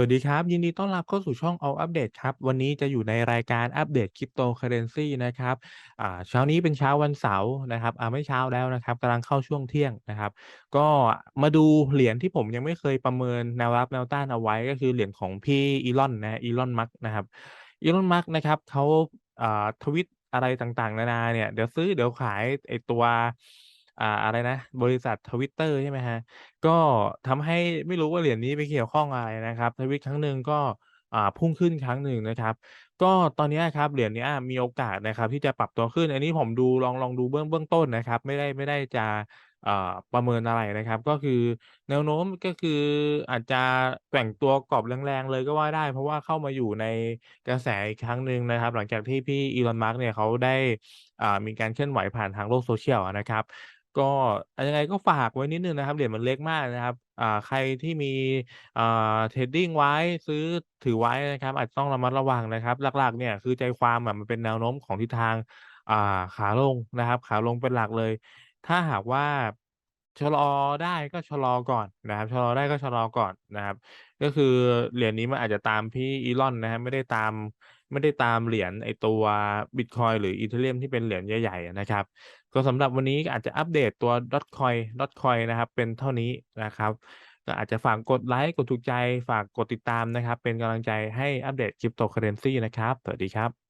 วัสดีครับ ยินดีต้อนรับเข้าสู่ช่อง All Update ครับ วันนี้จะอยู่ในรายการอัปเดต Cryptocurrency นะครับอ่าเช้านี้เป็นเช้าวันเสาร์นะครับอ่าไม่เช้าแล้วนะครับกำลังเข้าช่วงเที่ยงนะครับ ก็มาดูเหรียญที่ผมยังไม่เคยประเมินแนวรับแนวต้านเอาไว้ก็คือเหรียญของพี่ Elon นนะ Elon Musk นะครับ Elon Musk นะครับเขาอ่าทวิตอะไรต่างๆ นานาเนี่ย เดี๋ยวซื้อเดี๋ยวขายไอตัว อ่า อะไรนะ บริษัท Twitter ใช่ไหมครับ ก็ทำให้ไม่รู้ว่าเหรียญนี้ไปเกี่ยวข้องอะไรนะครับ ทวีตครั้งหนึ่งก็ อ่า พุ่งขึ้นครั้งหนึ่งนะครับ ก็ตอนเนี้ยครับ เหรียญเนี้ยมีโอกาสนะครับที่จะปรับตัวขึ้น อันนี้ผมดูลอง ลองดูเบื้อง เบื้องต้นนะครับ ไม่ได้ ไม่ได้จะ อ่า ประเมินอะไรนะครับ ก็คือแนวโน้ม ก็คืออาจจะแกว่งตัวกรอบแรง ๆ เลยก็ว่าได้ เพราะว่าเข้ามาอยู่ในกระแสอีกครั้งหนึ่งนะครับ หลังจากที่พี่ Elon Musk เนี่ยเขาได้ อ่า มีการเคลื่อนไหวผ่านทางโลก Social อะนะครับ ก็ อา ยังไงก็ฝากไว้นิดหนึ่งนะครับ เหรียญมันเล็กมากนะครับ อ่า ใครที่มี อ่า เทดดิ้งไว้ ซื้อ ถือไว้นะครับ อาจจะต้องระมัดระวังนะครับ หลัก ๆ เนี่ย คือใจความอะมันเป็นแนวโน้มของทิศทาง อ่า ขาลงนะครับ ขาลงเป็นหลักเลย ถ้าหากว่า ชะลอได้ก็ชะลอก่อนนะครับ ชะลอได้ก็ชะลอก่อนนะครับ ก็คือเหรียญนี้มันอาจจะตามพี่ Elon นนะครับไม่ได้ตามไม่ได้ตามเหรียญไอตัวบิตคอยหรือ Ethereum ที่เป็นเหรียญใหญ่ๆนะครับ ก็สำหรับวันนี้อาจจะอัปเดตตัว Dotcoin Dotcoin นะครับ เป็นเท่านี้นะครับ ก็อาจจะฝากกดไลก์กดถูกใจฝากกดติดตามนะครับ เป็นกำลังใจให้อัปเดต Cryptocurrency นะครับ สวัสดีครับ